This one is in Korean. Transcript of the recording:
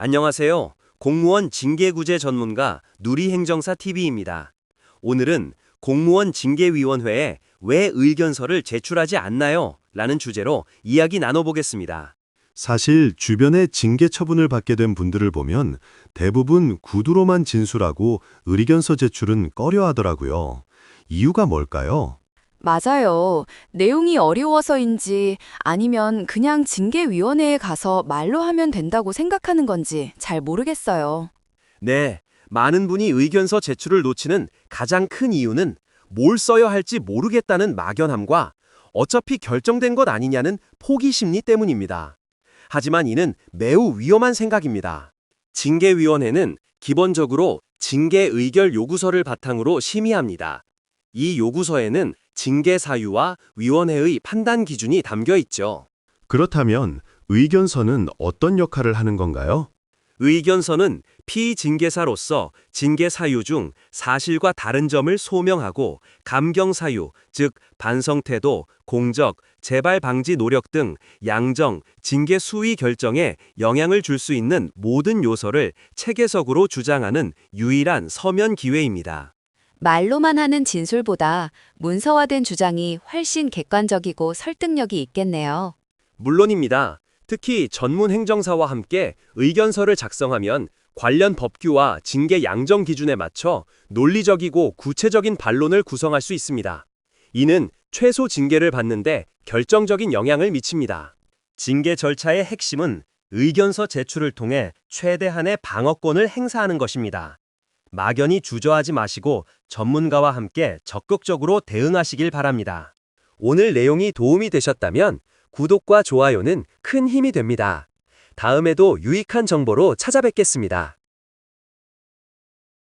안녕하세요. 공무원 징계구제 전문가 누리행정사 TV입니다. 오늘은 공무원 징계위원회에 왜 의견서를 제출하지 않나요? 라는 주제로 이야기 나눠보겠습니다. 사실 주변에 징계 처분을 받게 된 분들을 보면 대부분 구두로만 진술하고 의견서 제출은 꺼려 하더라고요. 이유가 뭘까요? 맞아요. 내용이 어려워서인지 아니면 그냥 징계위원회에 가서 말로 하면 된다고 생각하는 건지 잘 모르겠어요. 네, 많은 분이 의견서 제출을 놓치는 가장 큰 이유는 뭘 써야 할지 모르겠다는 막연함과 어차피 결정된 것 아니냐는 포기 심리 때문입니다. 하지만 이는 매우 위험한 생각입니다. 징계위원회는 기본적으로 징계 의결 요구서를 바탕으로 심의합니다. 이 요구서에는 징계 사유와 위원회의 판단 기준이 담겨 있죠. 그렇다면 의견서는 어떤 역할을 하는 건가요? 의견서는 피징계사로서 징계 사유 중 사실과 다른 점을 소명하고 감경 사유, 즉 반성 태도, 공적, 재발 방지 노력 등 양정, 징계 수위 결정에 영향을 줄 수 있는 모든 요소를 체계적으로 주장하는 유일한 서면 기회입니다. 말로만 하는 진술보다 문서화된 주장이 훨씬 객관적이고 설득력이 있겠네요. 물론입니다. 특히 전문 행정사와 함께 의견서를 작성하면 관련 법규와 징계 양정 기준에 맞춰 논리적이고 구체적인 반론을 구성할 수 있습니다. 이는 최소 징계를 받는데 결정적인 영향을 미칩니다. 징계 절차의 핵심은 의견서 제출을 통해 최대한의 방어권을 행사하는 것입니다. 막연히 주저하지 마시고 전문가와 함께 적극적으로 대응하시길 바랍니다. 오늘 내용이 도움이 되셨다면 구독과 좋아요는 큰 힘이 됩니다. 다음에도 유익한 정보로 찾아뵙겠습니다.